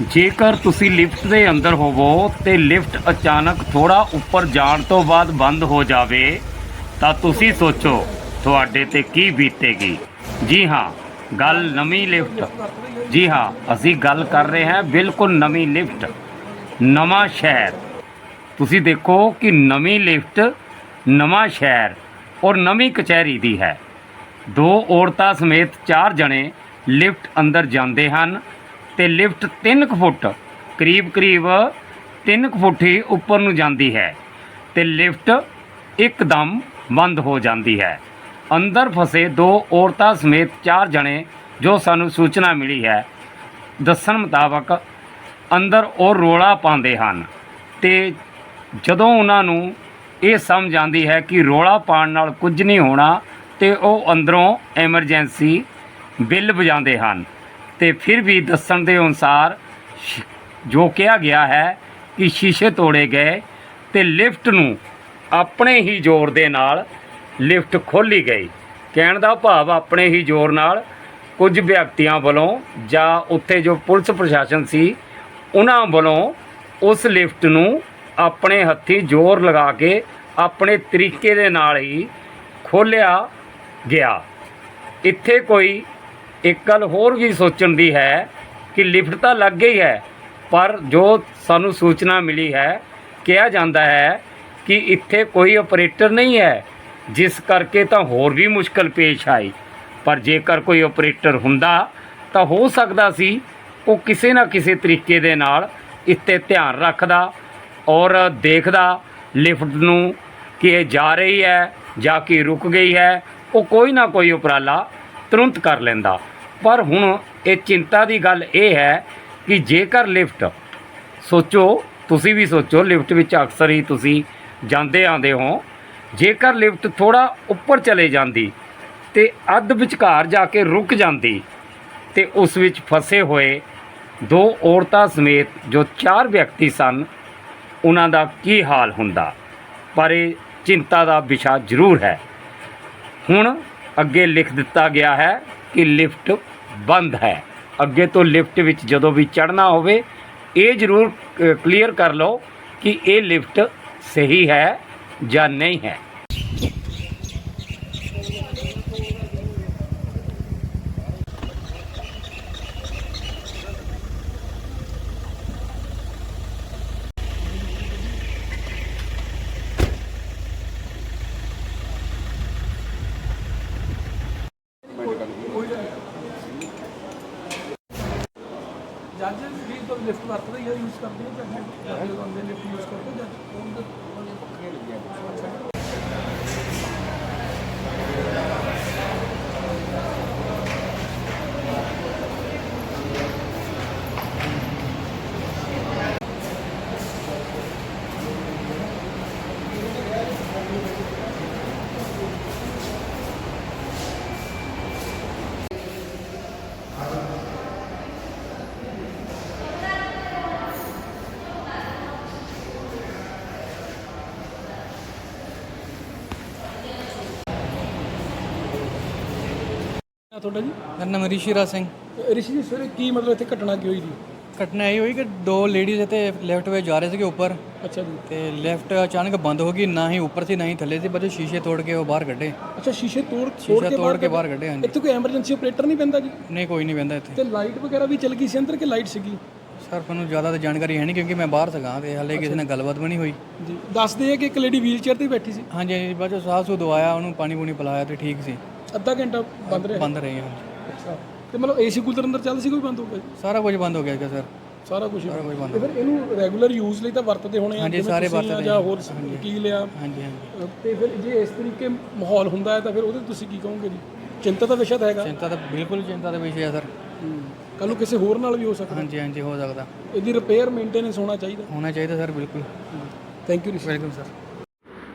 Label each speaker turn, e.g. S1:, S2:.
S1: ਜੇਕਰ ਤੁਸੀਂ ਲਿਫਟ ਦੇ ਅੰਦਰ ਹੋਵੋ ਤੇ ਲਿਫਟ ਅਚਾਨਕ ਥੋੜਾ ਉੱਪਰ ਜਾਣ ਤੋਂ ਬਾਅਦ ਬੰਦ ਹੋ ਜਾਵੇ, ਤਾਂ ਤੁਸੀਂ ਸੋਚੋ, ਤੁਹਾਡੇ ਤੇ ਕੀ ਬੀਤੇਗੀ। ਜੀ ਹਾਂ, ਗੱਲ ਨਵੀਂ ਲਿਫਟ। ਜੀ ਹਾਂ, ਅਸੀਂ ਗੱਲ ਕਰ ਰਹੇ ਹਾਂ ਬਿਲਕੁਲ ਨਵੀਂ ਲਿਫਟ, ਨਵਾਂ ਸ਼ਹਿਰ। ਤੁਸੀਂ ਦੇਖੋ ਕਿ ਨਵੀਂ ਲਿਫਟ, ਨਵਾਂ ਸ਼ਹਿਰ ਔਰ ਨਵੀਂ ਕਚਹਿਰੀ ਦੀ ਹੈ। ਦੋ ਔਰਤਾਂ ਸਮੇਤ ਚਾਰ ਜਣੇ ਲਿਫਟ ਅੰਦਰ ਜਾਂਦੇ ਹਨ। ਤੇ ਲਿਫਟ 3 ਫੁੱਟ, ਕਰੀਬ ਕਰੀਬ 3 ਫੁੱਟ ਹੀ ਉੱਪਰ ਨੂੰ ਜਾਂਦੀ ਹੈ ਤੇ ਲਿਫਟ ਇੱਕਦਮ ਬੰਦ ਹੋ ਜਾਂਦੀ ਹੈ। ਅੰਦਰ ਫਸੇ ਦੋ ਔਰਤਾਂ ਸਮੇਤ ਚਾਰ ਜਣੇ ਜੋ ਸਾਨੂੰ ਸੂਚਨਾ ਮਿਲੀ ਹੈ, ਦੱਸਣ ਮੁਤਾਬਕ ਅੰਦਰ ਉਹ ਰੋਲਾ ਪਾਉਂਦੇ ਹਨ ਤੇ ਜਦੋਂ ਉਹਨਾਂ ਨੂੰ ਇਹ ਸਮਝ ਆਉਂਦੀ ਹੈ ਕਿ ਰੋਲਾ ਪਾਉਣ ਨਾਲ ਕੁਝ ਨਹੀਂ ਹੋਣਾ ਤੇ ਉਹ ਅੰਦਰੋਂ ਐਮਰਜੈਂਸੀ ਬਿੱਲ ਵਜਾਉਂਦੇ ਹਨ। ਤੇ ਫਿਰ ਵੀ ਦੱਸਣ ਦੇ ਅਨੁਸਾਰ ਸ਼- ਜੋ ਕਿਹਾ ਗਿਆ ਹੈ ਕਿ ਸ਼ੀਸ਼ੇ ਤੋੜੇ ਗਏ ਤੇ ਲਿਫਟ ਨੂੰ ਆਪਣੇ ਹੀ ਜ਼ੋਰ ਦੇ ਨਾਲ ਲਿਫਟ ਖੋਲੀ ਗਈ। ਕਹਿਣ ਦਾ ਭਾਵ ਆਪਣੇ ਹੀ ਜ਼ੋਰ ਨਾਲ ਕੁਝ ਵਿਅਕਤੀਆਂ ਵੱਲੋਂ ਜਾਂ ਉੱਥੇ ਜੋ ਪੁਲਿਸ ਪ੍ਰਸ਼ਾਸਨ ਸੀ, ਉਹਨਾਂ ਵੱਲੋਂ ਉਸ ਲਿਫਟ ਨੂੰ ਆਪਣੇ ਹੱਥੀ ਜ਼ੋਰ ਲਗਾ ਕੇ ਆਪਣੇ ਤਰੀਕੇ ਦੇ ਨਾਲ ਹੀ ਖੋਲਿਆ ਗਿਆ। ਇੱਥੇ ਕੋਈ ਇੱਕ ਗੱਲ ਹੋਰ ਵੀ ਸੋਚਣ ਦੀ ਹੈ ਕਿ ਲਿਫਟ ਤਾਂ ਲੱਗ ਗਈ ਹੈ, ਪਰ ਜੋ ਸਾਨੂੰ ਸੂਚਨਾ ਮਿਲੀ ਹੈ, ਕਿਹਾ ਜਾਂਦਾ ਹੈ ਕਿ ਇੱਥੇ ਕੋਈ ਆਪਰੇਟਰ ਨਹੀਂ ਹੈ, ਜਿਸ ਕਰਕੇ ਤਾਂ ਹੋਰ ਵੀ ਮੁਸ਼ਕਲ ਪੇਸ਼ ਆਈ। ਪਰ ਜੇਕਰ ਕੋਈ ਆਪਰੇਟਰ ਹੁੰਦਾ, ਤਾਂ ਹੋ ਸਕਦਾ ਸੀ ਉਹ ਕਿਸੇ ਨਾ ਕਿਸੇ ਤਰੀਕੇ ਦੇ ਨਾਲ ਇੱਥੇ ਧਿਆਨ ਰੱਖਦਾ ਔਰ ਦੇਖਦਾ ਲਿਫਟ ਨੂੰ ਕਿ ਇਹ ਜਾ ਰਹੀ ਹੈ ਜਾਂ ਕਿ ਰੁਕ ਗਈ ਹੈ, ਉਹ ਕੋਈ ਨਾ ਕੋਈ ਉਪਰਾਲਾ ਤੁਰੰਤ ਕਰ ਲੈਂਦਾ। ਪਰ ਹੁਣ ਇਹ ਚਿੰਤਾ ਦੀ ਗੱਲ ਇਹ ਹੈ ਕਿ ਜੇਕਰ ਲਿਫਟ, ਸੋਚੋ, ਤੁਸੀਂ ਵੀ ਸੋਚੋ, ਲਿਫਟ ਵਿੱਚ ਅਕਸਰ ਹੀ ਤੁਸੀਂ ਜਾਂਦੇ ਆਉਂਦੇ ਹੋ, ਜੇਕਰ ਲਿਫਟ ਥੋੜਾ ਉੱਪਰ ਚਲੇ ਜਾਂਦੀ ਤੇ ਅੱਧ ਵਿਚਕਾਰ ਜਾ ਕੇ ਰੁਕ ਜਾਂਦੀ ਤੇ ਉਸ ਵਿੱਚ ਫਸੇ ਹੋਏ ਦੋ ਔਰਤਾਂ ਸਮੇਤ ਜੋ ਚਾਰ ਵਿਅਕਤੀ ਸਨ, ਉਹਨਾਂ ਦਾ ਕੀ ਹਾਲ ਹੁੰਦਾ? ਪਰ ਇਹ ਚਿੰਤਾ ਦਾ ਵਿਸ਼ਾ ਜ਼ਰੂਰ ਹੈ। ਹੁਣ ਅੱਗੇ ਲਿਖ ਦਿੱਤਾ ਗਿਆ ਹੈ ਕਿ ਲਿਫਟ ਬੰਦ ਹੈ। ਅੱਗੇ ਤੋਂ ਲਿਫਟ ਵਿੱਚ ਜਦੋਂ ਵੀ ਚੜ੍ਹਨਾ ਹੋਵੇ, ਇਹ ਜ਼ਰੂਰ ਕਲੀਅਰ ਕਰ ਲਓ ਕਿ ਇਹ ਲਿਫਟ ਸਹੀ ਹੈ ਜਾਂ ਨਹੀਂ ਹੈ।
S2: ਜੱਜ ਵੀ ਤਾਂ ਲਿਫਟ ਵਰਤਦੇ ਹੀ ਯੂਜ਼ ਕਰਦੇ ਆ ਤੁਹਾਡਾ ਜੀ?
S3: ਮੇਰਾ ਨਾਮ ਰਿਸ਼ੀਰਾ ਸਿੰਘ।
S2: ਰਿਸ਼ੀ ਜੀ ਸਵੇਰੇ ਕੀ ਮਤਲਬ ਇੱਥੇ ਘਟਨਾ ਕੀ ਹੋਈ ਜੀ?
S3: ਘਟਨਾ ਇਹ ਹੋਈ ਕਿ ਦੋ ਲੇਡੀਜ਼ ਇੱਥੇ ਲੈਫਟ ਵੇ ਜਾ ਰਹੇ ਸੀਗੇ ਉੱਪਰ।
S2: ਅੱਛਾ ਜੀ।
S3: ਤੇ ਲੈਫਟ ਅਚਾਨਕ ਬੰਦ ਹੋ ਗਈ ਨਾ ਹੀ ਉੱਪਰ ਸੀ ਨਾ ਹੀ ਥੱਲੇ ਸੀ ਬਸ ਸ਼ੀਸ਼ੇ ਤੋੜ ਕੇ ਉਹ ਬਾਹਰ ਕੱਢੇ।
S2: ਅੱਛਾ ਸ਼ੀਸ਼ੇ ਤੋੜ
S3: ਸ਼ੀਸ਼ਾ ਤੋੜ ਕੇ ਬਾਹਰ ਕੱਢੇ ਹਾਂਜੀ।
S2: ਇੱਥੇ ਕੋਈ ਐਮਰਜੈਂਸੀ ਆਪਰੇਟਰ ਨਹੀਂ ਪੈਂਦਾ ਜੀ?
S3: ਨਹੀਂ ਕੋਈ ਨਹੀਂ ਬੰਦਾ ਇੱਥੇ।
S2: ਤੇ ਲਾਈਟ ਵਗੈਰਾ ਵੀ ਚੱਲ ਗਈ ਸੀ ਅੰਦਰ ਕਿ ਲਾਈਟ ਸੀਗੀ?
S3: ਸਰ ਮੈਨੂੰ ਜ਼ਿਆਦਾ ਤਾਂ ਜਾਣਕਾਰੀ ਹੈ ਨਹੀਂ ਕਿਉਂਕਿ ਮੈਂ ਬਾਹਰ ਸੀਗਾ ਤੇ ਹਾਲੇ ਕਿਸੇ ਨਾਲ ਗੱਲਬਾਤ ਵੀ ਨਹੀਂ ਹੋਈ।
S2: ਜੀ। ਦੱਸਦੇ ਆ ਕਿ ਇੱਕ ਲੇਡੀ ਵੀਲ ਚੇਅਰ ਤੇ ਬੈਠੀ ਸੀ?
S3: ਹਾਂਜੀ ਹਾਂਜੀ ਬਾਅਦ ਚੋਂ ਸਾਹ ਸੂ ਦਵਾਇਆ ਉਹਨੂੰ ਪਾਣੀ ਪੂਣੀ ਪਿਲਾਇਆ ਤੇ ਠੀਕ ਸੀ।
S2: ਅੱਧਾ ਘੰਟਾ ਬੰਦ ਰਿਹਾ?
S3: ਬੰਦ ਰਹੀ ਹਾਂ
S2: ਅੱਛਾ। ਤੇ ਮਤਲਬ ਏਸੀ ਕੂਲਰ ਅੰਦਰ ਚੱਲਦਾ ਸੀ ਕੋਈ ਬੰਦ ਹੋ ਗਿਆ ਜੀ?
S3: ਸਾਰਾ ਕੁਝ ਬੰਦ ਹੋ ਗਿਆ ਸੀਗਾ ਸਰ।
S2: ਸਾਰਾ ਕੁਝ?
S3: ਸਾਰਾ ਕੁਝ ਬੰਦ
S2: ਤੇ ਫਿਰ ਇਹਨੂੰ ਰੈਗੂਲਰ ਯੂਜ਼ ਲਈ ਤਾਂ ਵਰਤਦੇ ਹੋਣੇ ਆ
S3: ਹਾਂਜੀ,
S2: ਜਿਵੇਂ
S3: ਸਾਰੇ
S2: ਤੁਸੀਂ ਆ
S3: ਵਰਤਦੇ
S2: ਜਾਂ ਹੋਰ ਵਕੀਲ ਆ
S3: ਹਾਂਜੀ ਹਾਂਜੀ।
S2: ਤੇ ਫਿਰ ਜੇ ਇਸ ਤਰੀਕੇ ਮਾਹੌਲ ਹੁੰਦਾ ਹੈ ਤਾਂ ਫਿਰ ਉਹਦੇ 'ਤੇ ਤੁਸੀਂ ਕੀ ਕਹੋਗੇ ਜੀ? ਚਿੰਤਾ ਦਾ ਵਿਸ਼ਾ ਤਾਂ ਹੈਗਾ।
S3: ਚਿੰਤਾ ਤਾਂ ਬਿਲਕੁਲ ਚਿੰਤਾ ਦਾ ਵਿਸ਼ਾ ਹੈ ਸਰ।
S2: ਕੱਲ ਨੂੰ ਕਿਸੇ ਹੋਰ ਨਾਲ ਵੀ ਹੋ ਸਕਦਾ।
S3: ਹਾਂਜੀ ਹਾਂਜੀ ਹੋ ਸਕਦਾ।
S2: ਇਹਦੀ ਰਿਪੇਅਰ ਮੇਨਟੇਨੈਂਸ ਹੋਣਾ ਚਾਹੀਦਾ।
S3: ਹੋਣਾ ਚਾਹੀਦਾ ਸਰ ਬਿਲਕੁਲ।
S2: Thank you Rishi
S3: welcome sir